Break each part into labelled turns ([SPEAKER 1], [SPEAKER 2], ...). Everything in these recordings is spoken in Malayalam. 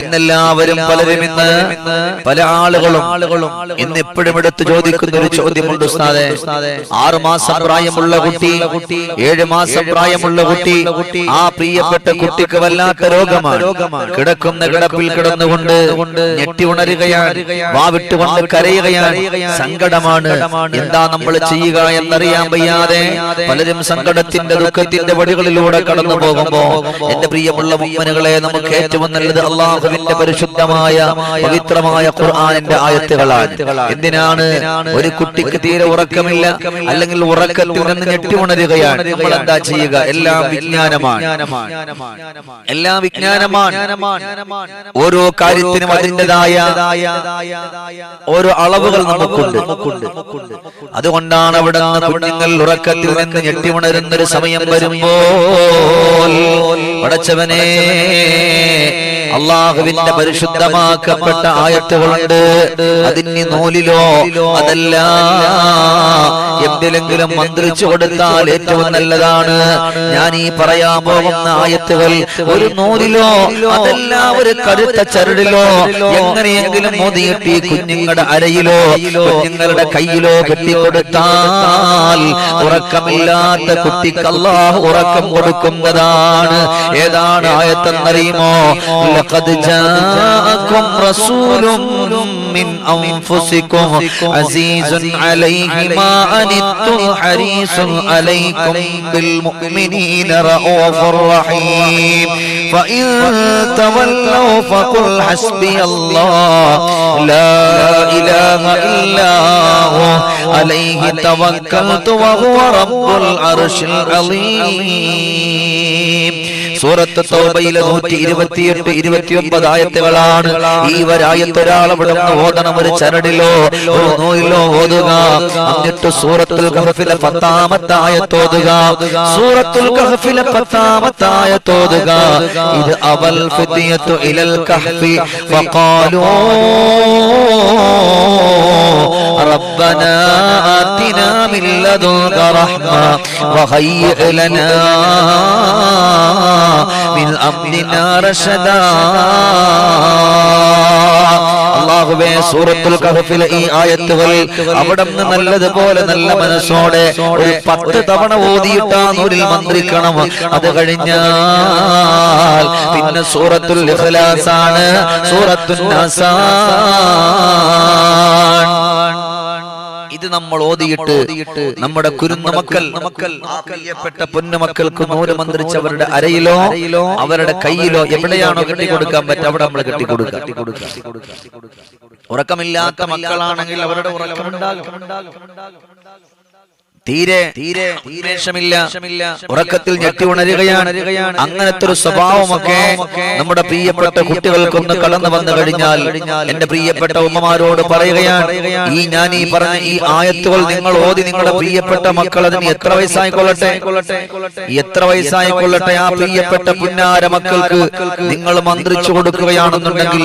[SPEAKER 1] ഇന്നെല്ലാവരും പലരും ഇന്ന് പല ആളുകളും ഇന്ന് എപ്പോഴും എടുത്ത് ചോദിക്കുന്ന ഒരു ചോദ്യമുണ്ട് ഉസ്താദെ. ആറ് മാസം പ്രായമുള്ള കുട്ടി ഏഴ് മാസം പ്രായമുള്ള കുട്ടി ആ പ്രിയപ്പെട്ട കുട്ടിക്ക് വല്ലാത്ത രോഗമാണ്. കിടക്കുന്ന കിടപ്പിൽ കിടന്നുകൊണ്ട് ഞെട്ടി ഉണരുകയാണ്. വാവിട്ടുകൊണ്ട് കരയുകയാണ്. സങ്കടമാണ്. എന്താ നമ്മൾ ചെയ്യുക എന്നറിയാൻ വയ്യാതെ പലരും സങ്കടത്തിന്റെ ദുഃഖത്തിന്റെ വടികളിലൂടെ കടന്നു പോകുമ്പോ എന്റെ പ്രിയമുള്ള ഉമ്മനുകളെ നമുക്ക് ഏറ്റവും നല്ലത് അള്ളാഹുവിന്റെ പരിശുദ്ധമായ പവിത്രമായ ഖുർആാനിന്റെ ആയത്തുകളാണ്. എന്തിനാണ്? ഒരു കുട്ടിക്ക് തീരെ ഉറക്കമില്ല അല്ലെങ്കിൽ ഉറക്കത്തിൽ നിന്ന് ഞെട്ടി ഉണരുകയാണ് നമ്മൾ എന്താ ചെയ്യുക? എല്ലാം വിജ്ഞാനമാണ്. എല്ലാം വിജ്ഞാനമാണ്. ഓരോ കാര്യത്തിനും അതിന്റെതായ ഓരോ അളവുകൾ നമുക്കുണ്ട്. അതുകൊണ്ടാണ് അവിടെ കുഞ്ഞുങ്ങൾ ഉറക്കത്തിൽ നിന്ന് ഞെട്ടി ഉണരുന്ന ഒരു സമയം വരുമ്പോൾ പടച്ചവനെ അള്ളാഹുവിന്റെ പരിശുദ്ധമാക്കപ്പെട്ട ആയത്തുകളുണ്ട്. അതിന് നൂലിലോ അതല്ല. എന്തിലെങ്കിലും മന്ത്രിച്ചു കൊടുത്താൽ ഏറ്റവും നല്ലതാണ്. ഞാൻ ഈ പറയാൻ പോകുന്ന ആയത്തുകൾ ഒരു നൂലിലോ അതല്ല ഒരു കടുത്ത ചരടിലോ എങ്ങനെയെങ്കിലും മോദിയിട്ട് കുഞ്ഞുങ്ങളുടെ അരയിലോ കുഞ്ഞുങ്ങളുടെ കയ്യിലോ കെട്ടിക്കൊടുത്താൽ ഉറക്കമില്ലാത്ത കുട്ടിക്ക് അള്ളാഹു ഉറക്കം കൊടുക്കുന്നതാണ്. ഏതാണ് ആയത്തെന്നറിയുമോ? لقد جاءكم رسول من أنفسكم عزيز عليه ما أنتم حريص عليكم بالمؤمنين رؤوف رحيم. فإن تولوا فقل حسبي الله. لا إله إلا هو. عليه توكلت وهو رب العرش العظيم. സൂറത്ത് തൗബയിലെ നൂറ്റി ഇരുപത്തിയെട്ട് ഇരുപത്തിയൊമ്പത് ആയത്തുകളാണ് ഈ ഒരായത്ത് ഒരാൾ അവിടെ നിന്ന് ഓതണം ഒരു ചരടിലോ ഒരു നൂലിലോ ഓതുക എന്നിട്ട് സൂറത്തുൽ കഹഫിലെ പത്താമത്തെ ആയത്തോതുക സൂറത്തുൽ കഹഫിലെ പത്താമത്തെ ആയത്തോതുക ഇത് അവൽ ഫിദിയത്തു ഇലൽ കഹ്ഫി ഫഖാലൂ ربنا آتنا من لدنك رحمة وهيئ لنا من أمرنا رشدا അള്ളാഹുവേ സൂറത്തുൽ കഹഫിലെ ഈ ആയത്തുകൾ അവിടെ നിന്ന് നല്ലതുപോലെ നല്ല മനസ്സോടെ ഒരു പത്ത് തവണ ഓതിയിട്ട് ആ നൂരിൽ മന്ത്രിക്കണം അത് കഴിഞ്ഞാൽ പിന്നെ സൂറത്തുൽ ഇഖ്ലാസ് ആണ് സൂറത്തുൽ ഇത് നമ്മൾ ഓതിയിട്ട് നമ്മുടെ കുരുന്നുമക്കൾ പ്രിയപ്പെട്ട പൊന്നുമക്കൾക്ക് നൂൽ മന്ത്രിച്ചവരുടെ അരയിലോ അവരുടെ കയ്യിലോ എവിടെയാണോ കെട്ടിക്കൊടുക്കാൻ പറ്റുക അവിടെ നമ്മൾ കെട്ടിക്കൊടുക്കുക ഉറക്കമില്ലാത്ത മക്കളാണെങ്കിൽ അവരുടെ ഉറക്കമുണ്ടാകും തീരെ തീരെ ഉന്മേഷമില്ല. ഉറക്കത്തിൽ ഞെട്ടി ഉണരുകയാണ്. അങ്ങനത്തെ ഒരു സ്വഭാവമൊക്കെ നമ്മുടെ പ്രിയപ്പെട്ട കുട്ടികൾക്കൊന്ന് കടന്നു വന്നു കഴിഞ്ഞാൽ എന്റെ പ്രിയപ്പെട്ട ഉമ്മമാരോട് പറയുകയാണ്. ഈ ഞാൻ ഈ പറഞ്ഞ ഈ ആയത്തുകൾ നിങ്ങൾ ഓതി നിങ്ങളുടെ പ്രിയപ്പെട്ട മക്കൾ അതിന് എത്ര വയസ്സായിക്കൊള്ളട്ടെ എത്ര വയസ്സായിക്കൊള്ളട്ടെ ആ പ്രിയപ്പെട്ട പുന്നാര മക്കൾക്ക് നിങ്ങൾ മന്ത്രിച്ചു കൊടുക്കുകയാണെന്നുണ്ടെങ്കിൽ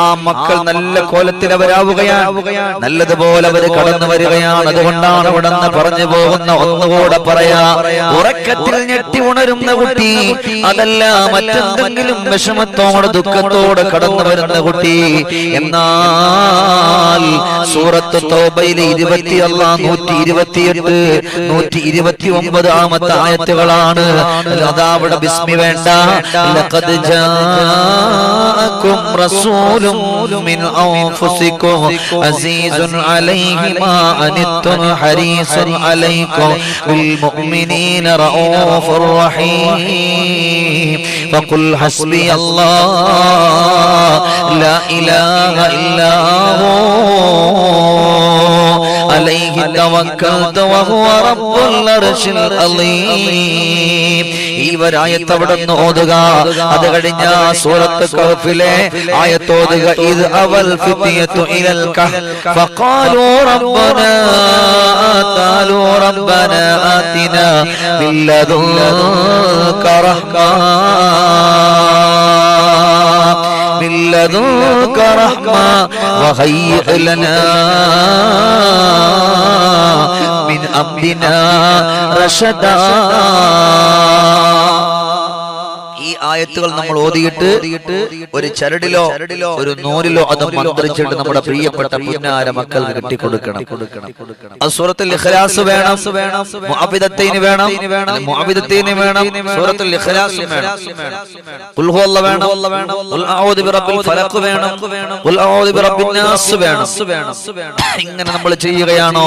[SPEAKER 1] ആ മക്കൾ നല്ല കോലത്തിൽ അവരാവുകയാണ് നല്ലതുപോലെ അവർ കടന്നു വരികയാണ്. അതുകൊണ്ടാണ് ഇവിടെ നിന്ന് പറഞ്ഞു പോകുന്ന ഒന്നുകൂടെ പറയാ. ഉറക്കത്തിൽ ഞെട്ടി ഉണരുന്ന കുട്ടി അതല്ല മറ്റെന്തെങ്കിലും വിഷമത്തോടെ ദുഃഖത്തോടെ കടന്നു വരുന്ന കുട്ടി. എന്നാൽ സൂറത്ത് തോബയിലെ ഇരുപത്തി അല്ല നൂറ്റി ഇരുപത്തിയെട്ട് നൂറ്റി ഇരുപത്തി ഒമ്പത് ആമത്തെ ആയത്തുകളാണ്. അതാ അവിടെ ബിസ്മി വേണ്ട. ലഖദ് ജാഅക്കും റസൂലും മിൻ അൻഫുസിക്കും അസീസുൻ അലൈഹി മാ അനിത്തും عليكم بالمؤمنين رؤوف رحيم. فقل حسبي الله لا إله إلا هو. عليه توكلت وهو رب العرش العظيم ഈ ഒരായത്ത് അവിടെ നിന്ന് ഓതുക അത് കഴിഞ്ഞ സൂറത്ത് കഹഫിലെ ആയത്തോതുക ഇത് അവൽ ഫിത്തിയത്തു ഇലൽ കഹ് ഫഖാലു റബ്ബനാ ആതാലു റബ്ബനാ ആതിനാ മിൻ ലദുൻക റഹ്മാ من لدنك رحمة وهيئ لنا من أمرنا رشدا. ആയത്തുകൾ നമ്മൾ ഓതിയിട്ട് ഒരു ചരടിലോ ഒരു നൂലിലോ അത് മന്ത്രിച്ചിട്ട് നമ്മുടെ പ്രിയപ്പെട്ട പുന്നാര മക്കൾ കിട്ടിക്കൊടുക്കണം സൂറത്തുൽ ഇഖ്ലാസ് വേണം. മുഅബിദത്തൈന് വേണം. മുഅബിദത്തൈന് വേണം. സൂറത്തുൽ ഇഖ്ലാസ് വേണം. ഖുൽ ഹുവല്ല വേണം. ഖുൽ അഊദു ബിറബ്ബിൽ ഫലഖ് വേണം. ഖുൽ അഊദു ബിറബ്ബിൻ നാസ് വേണം. ഇങ്ങനെ നമ്മൾ ചെയ്യുകയാണോ?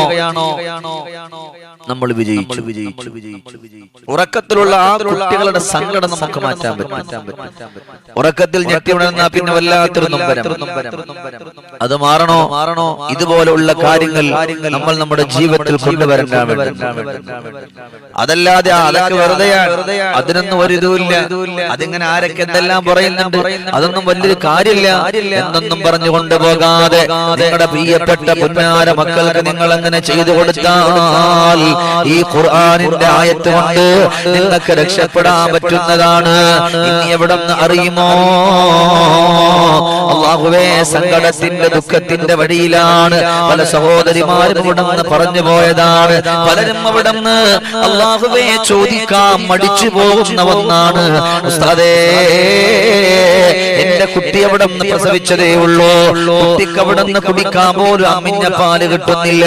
[SPEAKER 1] നമ്മൾ വിജയിച്ചു. വിജയിച്ചു. വിജയിച്ചു. ഉറക്കത്തിലുള്ള ആ കുട്ടികളുടെ സങ്കടം നമുക്ക് മാറ്റാൻ പറ്റും. ഉറക്കത്തിൽ ഞെട്ടി ഉണർന്ന പിന്നെ വല്ലാത്തൊരു നൊമ്പരം അത് മാറണോ? മാറണോ? ഇതുപോലുള്ള കാര്യങ്ങൾ നമ്മൾ നമ്മുടെ ജീവിതത്തിൽ കൊണ്ടുവരേണ്ട അതല്ലാതെ അതൊക്കെ വെറുതെയാണ് അതിനൊന്നും ഒരു ഇതുമില്ല. അതിങ്ങനെ ആരൊക്കെ എന്തെല്ലാം പറയുന്നുണ്ട്? അതൊന്നും വലിയൊരു കാര്യമില്ല. എന്നൊന്നും പറഞ്ഞു കൊണ്ടുപോകാതെ നിങ്ങളുടെ പ്രിയപ്പെട്ട പുന്നാര മക്കൾക്ക് നിങ്ങൾ അങ്ങനെ ചെയ്തു കൊടുത്താൽ ഈ ഖുർആാനിന്റെ ആയത്ത് കൊണ്ട് നിങ്ങൾക്ക് രക്ഷപ്പെടാൻ പറ്റുന്നതാണ്. ഇനി എവിടെ അറിയുമോ? അള്ളാഹുവേ സങ്കടത്തിന്റെ ദുഃഖത്തിന്റെ വഴിയിലാണ് പല സഹോദരിമാരും ഇവിടെ നിന്ന് പറഞ്ഞു പോയതാണ്. പലരും അവിടെ നിന്ന് അള്ളാഹുവേ ചോദിക്കാൻ മടിച്ചു പോകുന്ന ഒന്നാണ്. ഉസ്താദേ എന്റെ കുട്ടി അവിടെ നിന്ന് പ്രസവിച്ചതേ ഉള്ളൂ. കുട്ടിക്ക് അവിടെ നിന്ന് കുടിക്കാൻ പോലും അമ്മിഞ്ഞ പാൽ കിട്ടുന്നില്ല.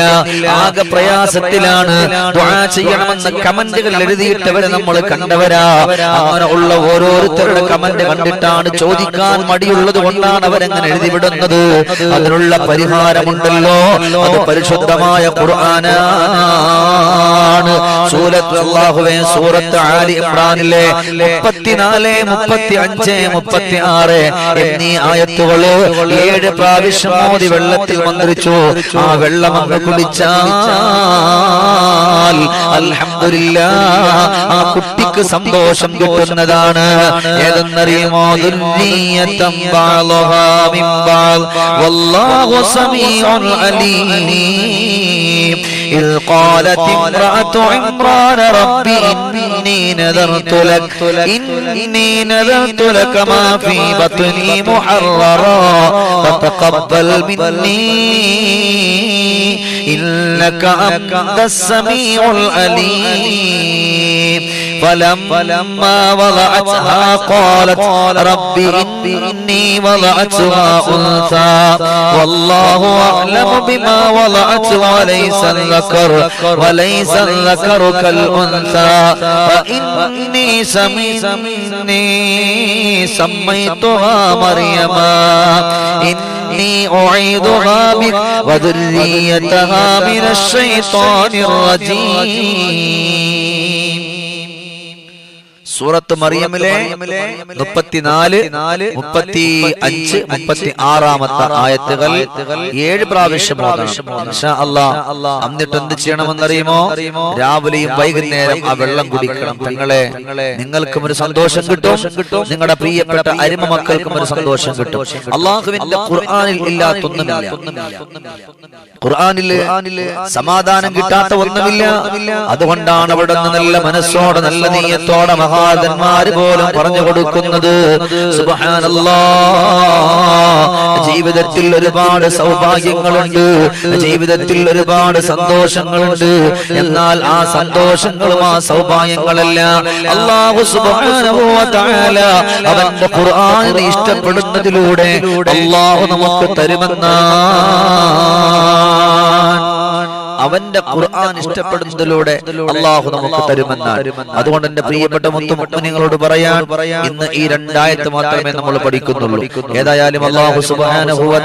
[SPEAKER 1] ആകെ പ്രയാസത്തിലാണ്. ചെയ്യണമെന്ന് കമന്റുകൾ എഴുതിയിട്ടവരെ നമ്മൾ കണ്ടവരാ. അങ്ങനെ ഉള്ള ഓരോരുത്തരുടെ കമന്റ് കണ്ടിട്ടാണ് ചോദിക്കാൻ മടിയുള്ളത് കൊണ്ടാണ് അവരങ്ങനെ എഴുതി വിടുന്നത്. അതിനുള്ള പരിഹാരമുണ്ടല്ലോ. അത് പരിശുദ്ധമായ ഖുർആനാണ്. സൂറത്ത് അല്ലാഹുവേ സൂറത്ത് ആലി ഇമ്രാനിലെ മുപ്പത്തിനാല് മുപ്പത്തി അഞ്ച് മുപ്പത്തി ആറ് എന്നീ ആയത്തുകൾ ഏഴ് പ്രാവശ്യം മോദി വെള്ളത്തിൽ മന്ത്രിച്ചു. ആ വെള്ളം അങ്ങ് കുടിച്ചാൽ അൽഹംദുലില്ലാ ആ കുട്ടിക്ക് സന്തോഷം കിട്ടുന്നതാണ്. ഏതെന്നറിയുമോ? ദുന്നിയത്തം ബാലഹാ الله سميع عليم. إذ قالت امرأة عمران رب إني نذرت لك إني نذرت لك ما في بطني محررا. فتقبل مني. إنك أنت السميع العليم. فلما وضعتها قالت رب إني وضعتها أنثى. والله أعلم بما وضعت وليس الذكر وليس الذكر كالأنثى فإني سميني سميتها مريما إني أعيدها بك وذريتها من الشيطان الرجيم സൂറത്ത് മറിയമിലെ മുപ്പത്തിനാല് മുപ്പത്തി അഞ്ച് മുപ്പത്തി ആറാമത്തെ ആയത്തുകൾ ഏഴ് പ്രാവശ്യം എന്നിട്ട് എന്ത് ചെയ്യണമെന്നറിയുമോ? രാവിലെയും വൈകുന്നേരം ആ വെള്ളം കുടിക്കണം. നിങ്ങളെ നിങ്ങൾക്കും ഒരു സന്തോഷം കിട്ടും. നിങ്ങളുടെ പ്രിയപ്പെട്ട അരിമ മക്കൾക്കും ഒരു സന്തോഷം കിട്ടും. അള്ളാഹുവിന്റെ ഖുർആാനിൽ ഇല്ലാത്തൊന്നുമില്ല. ഖുർആാനിൽ സമാധാനം കിട്ടാത്ത ഒന്നുമില്ല. അതുകൊണ്ടാണ് അവിടെ നിന്ന് നല്ല മനസ്സോടെ നല്ല നീയത്തോടെ മഹാദന്മാര് പോലും പറഞ്ഞു കൊടുക്കുന്നത് ജീവിതത്തിൽ ഒരുപാട് സൗഭാഗ്യങ്ങളുണ്ട്. ജീവിതത്തിൽ ഒരുപാട് സന്തോഷങ്ങളുണ്ട്. എന്നാൽ ആ സന്തോഷങ്ങളും ആ സൗഭാഗ്യങ്ങളെല്ലാം. അള്ളാഹു അവന്റെ ഖുർആനെ ഇഷ്ടപ്പെടുന്നതിലൂടെ അള്ളാഹു നമുക്ക് തരുമെന്നാണ്. അവന്റെ ഖുർആൻ ഇഷ്ടപ്പെടുന്നതിലൂടെ അള്ളാഹു നമുക്ക് തരുമെന്നാണ്. അതുകൊണ്ട് എന്റെ പ്രിയപ്പെട്ട മുത്തുമുത്തനിങ്ങളോട് പറയാൻ ഇന്ന് ഈ രണ്ടായത്ത് മാത്രമേ നമ്മൾ പഠിക്കുന്നുള്ളൂ. ഏതായാലും അള്ളാഹു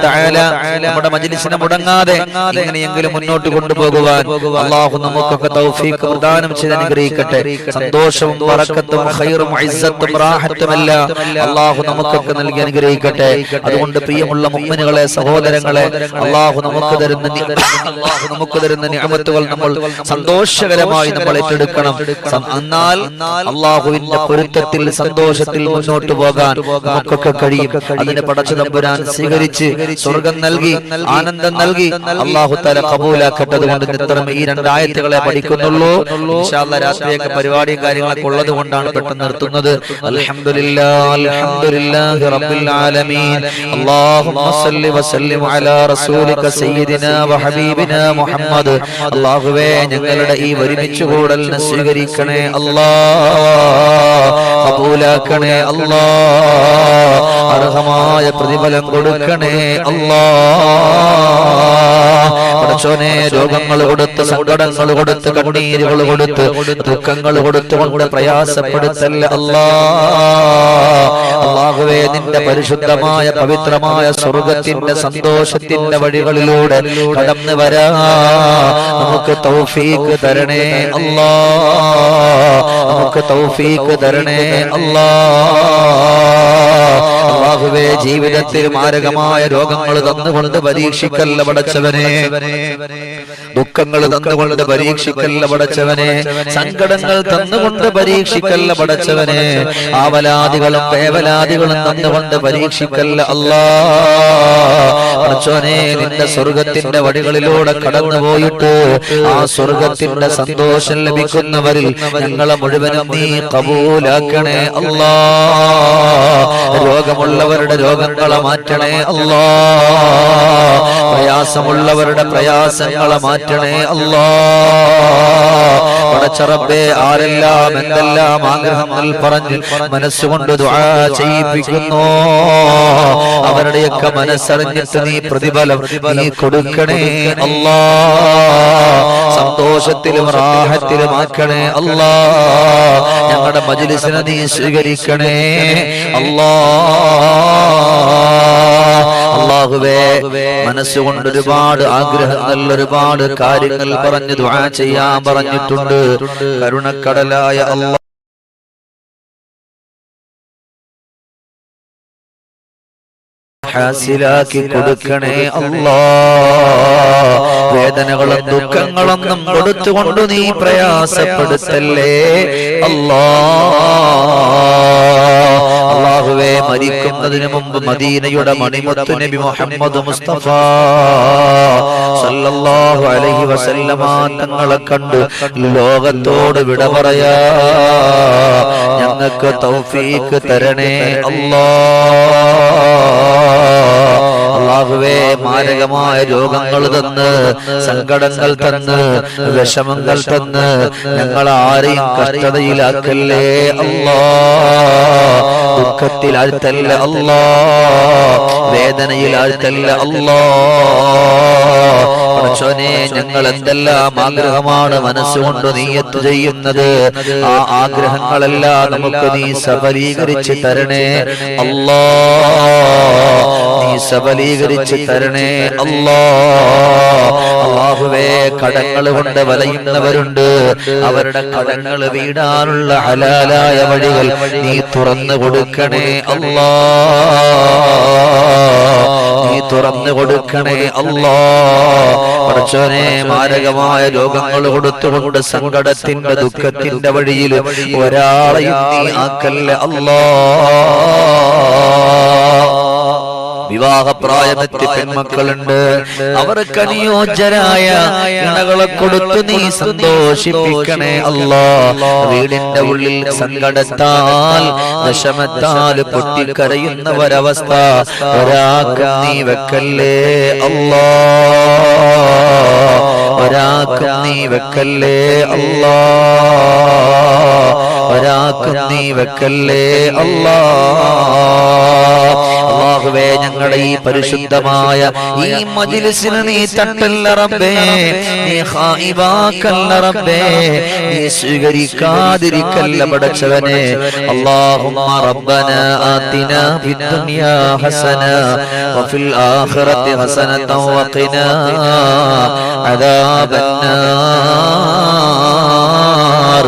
[SPEAKER 1] തആല നമ്മുടെ മജ്ലിസിനെ മുടങ്ങാതെ എങ്ങനെയെങ്കിലും മുന്നോട്ട് കൊണ്ടുപോകുവാൻ അള്ളാഹു നമുക്കൊക്കെ തൗഫീഖ് പ്രദാനം ചെയ്ത് അനുഗ്രഹിക്കട്ടെ. സന്തോഷവും പറക്കത്തും ഖൈറും ഐസത്തും റാഹത്തും അള്ളാഹു നമുക്കൊക്കെ നൽകി അനുഗ്രഹിക്കട്ടെ. അതുകൊണ്ട് പ്രിയമുള്ള മുഅ്മിനുകളെ സഹോദരങ്ങളെ അള്ളാഹു നമുക്ക് തരുന്ന അള്ളാഹു നമുക്ക് തരുന്ന നിഅമത്തുകൾ നമ്മൾ സന്തോഷകരമായി നമ്മൾ ഏറ്റെടുക്കണം സം- എന്നാൽ അള്ളാഹുവിന്റെ പൊരുത്തത്തിൽ സന്തോഷത്തിൽ മുന്നോട്ട് പോകാൻ നമുക്കൊക്കെ കഴിയും അതിന് പടച്ചു തമ്പുരാൻ സ്വീകരിച്ച് സ്വർഗം നൽകി ആനന്ദം നൽകി അള്ളാഹു തല കബൂലാക്കട്ടത് കൊണ്ട് ഇത്തരം ഈ രണ്ടായത്തുകളെ പഠിക്കുന്നുള്ളൂ ഇൻഷാ അല്ലാ രാത്രിയൊക്കെ പരിപാടിയും കാര്യങ്ങളൊക്കെ ഉള്ളത് കൊണ്ടാണ് പെട്ടെന്ന് നിർത്തുന്നത് അൽഹംദുലില്ലാ അൽഹംദുലില്ലാഹി റബ്ബിൽ ആലമീൻ اللهم صل وسلم على رسولك سيدنا وحبيبنا محمد അള്ളാഹുവേ ഞങ്ങളുടെ ഈ ഒരുമിച്ച് കൂടലിനെ സ്വീകരിക്കണേ അല്ലാ കബൂലാക്കണേ അല്ലാ അർഹമായ പ്രതിഫലം കൊടുക്കണേ അല്ലാ പടച്ചോനെ രോഗങ്ങൾ കൊടുത്ത് സങ്കടങ്ങൾ കൊടുത്ത് കണ്ണീരുകൾ കൊടുത്ത് ദുഃഖങ്ങൾ കൊടുത്തുകൊണ്ട് പ്രയാസപ്പെടുത്തല്ല അല്ലാ. അള്ളാഹുവേ നിന്റെ പരിശുദ്ധമായ പവിത്രമായ സ്വർഗത്തിന്റെ സന്തോഷത്തിന്റെ വഴികളിലൂടെ കടന്നു വരാ. നമുക്ക് തൗഫീക്ക് തരണേ അല്ലാ. നമുക്ക് തൗഫീക്ക് തരണേ അല്ലാ. അള്ളാഹുവേ ജീവിതത്തിൽ മാരകമായ രോഗങ്ങൾ തന്നുകൊണ്ട് പരീക്ഷിക്കല്ല പടച്ചവനെ. ദുഃഖങ്ങൾ തന്നുകൊണ്ട് പരീക്ഷിക്കല്ല പടച്ചവനെ. സങ്കടങ്ങൾ തന്നുകൊണ്ട് പരീക്ഷിക്കല്ല പടച്ചവനെ. ആവലാദികളും വേവലാദികളും തന്നുകൊണ്ട് പരീക്ഷിക്കല്ല അല്ലാ. പടച്ചവനെ. നിന്റെ സ്വർഗത്തിന്റെ വടികളിലൂടെ കടന്നു പോയിട്ട് ആ സ്വർഗത്തിന്റെ സന്തോഷം ലഭിക്കുന്നവരിൽ ഞങ്ങളെ മുഴുവനും നീ കബൂലാക്കണേ അല്ലാ. രോഗമുള്ളവരുടെ രോഗങ്ങളെ മാറ്റണേ അല്ലാ. പ്രയാസമുള്ളവരുടെ പ്രയാസങ്ങളെ മാറ്റണേ അല്ലാ. ആരെല്ലാം എന്തെല്ലാം ആഗ്രഹങ്ങൾ പറഞ്ഞ് മനസ്സുകൊണ്ട് ചെയ്യിപ്പിക്കുന്നു? അവരുടെയൊക്കെ മനസ്സറിഞ്ഞിട്ട് നീ പ്രതിഫലം നീ കൊടുക്കണേ അല്ലാ. സന്തോഷത്തിലും റാഹത്തിലും ആക്കണേ അല്ലാ. ഞങ്ങളുടെ മജിലിസിനെ നീ സ്വീകരിക്കണേ അല്ലാ. അള്ളാഹുവേ മനസ്സുകൊണ്ട് ഒരുപാട് ആഗ്രഹങ്ങൾ ഒരുപാട് കാര്യങ്ങൾ പറഞ്ഞു ദുആ ചെയ്യാൻ പറഞ്ഞിട്ടുണ്ട്. കരുണക്കടലായ അല്ലാ ഹാസിലാക്കി കൊടുക്കണേ അള്ളാ. വേദനകളും ദുഃഖങ്ങളൊന്നും കൊടുത്തുകൊണ്ട് നീ പ്രയാസപ്പെടുത്തല്ലേ? അല്ലാ അള്ളാഹുവേ മരിക്കുന്നതിന് മുമ്പ് മദീനയുടെ മണിമുത്ത് നബി മുഹമ്മദ് മുസ്തഫ സല്ലല്ലാഹു അലൈഹി വസല്ലമ തങ്ങളെ കണ്ട്. ലോകത്തോട് വിട പറയാ. ഞങ്ങൾക്ക് തൗഫീക്ക് തരണേ അല്ലാ അള്ളാഹുവേ മാരകമായ രോഗങ്ങൾ തന്ന് സങ്കടങ്ങൾ തന്ന് വിഷമങ്ങൾ തന്ന് ഞങ്ങൾ ആരെയും കഷ്ടതയിലാക്കല്ലേ അല്ലാ ദുഃഖത്തിൽ ആഴ്ത്തല്ല അല്ലാ വേദനയിൽ ആഴ്ത്തല്ല അല്ലാ പടച്ചോനെ ഞങ്ങൾ എന്തെല്ലാം ആഗ്രഹമാണ് മനസ്സുകൊണ്ട് നീയത്ത് ചെയ്യുന്നത്? ആ ആഗ്രഹങ്ങളെല്ലാം നമുക്ക് നീ സബലീകരിച്ച് തരണേ. അല്ലാ നീ സബലീകരിച്ച് തരണേ. അല്ലാ അള്ളാഹുവേ കടങ്ങൾ കൊണ്ട് വലയുന്നവരുണ്ട്. അവരുടെ കടങ്ങൾ വീടാനുള്ള ഹലാലായ വഴികൾ നീ തുറന്നു കൊടുക്കണേ. അല്ലാ തുറന്നു കൊടുക്കണേ അല്ലോ. പടച്ചോനെ മാരകമായ രോഗങ്ങൾ കൊടുത്തുകൊണ്ട് സങ്കടത്തിന്റെ ദുഃഖത്തിന്റെ വഴിയിൽ ഒരാളെയും നീ ആക്കല്ല അല്ലാ. വിവാഹപ്രായമെത്തി പെൺമക്കളുണ്ട്. അവർക്ക് അനുയോജ്യരായ ഇണകളെ കൊടുത്ത് നീ സന്തോഷിപ്പിക്കണേ അല്ലാ. വീടിന്റെ ഉള്ളിൽ സങ്കടത്താൽ വിഷമത്താൽ പൊട്ടിക്കരയുന്ന ഒരവസ്ഥ ഒരാൾക്ക് നീ വെക്കല്ലേ അല്ലാ. ഒരാൾക്ക് നീ വെക്കല്ലേ അല്ലാ. ഒരാൾക്ക് നീ വെക്കല്ലേ അല്ലാ. അള്ളാഹുവേ ഞങ്ങളുടെ ഈ പരിശുദ്ധമായ ഈ മജിലിസിന് നീ തട്ടല്ല റബ്ബേ. നീ ഹായിവാക്കല്ല റബ്ബേ. നീ സ്വീകരിക്കാതിരിക്കല്ല പടച്ചവനെ. അല്ലാഹുമ്മ റബ്ബന ആതിന ഫിദ്ദുനിയാ ഹസന വഫിൽ ആഖിറതി ഹസനത വഖിന അദാബന്നാർ.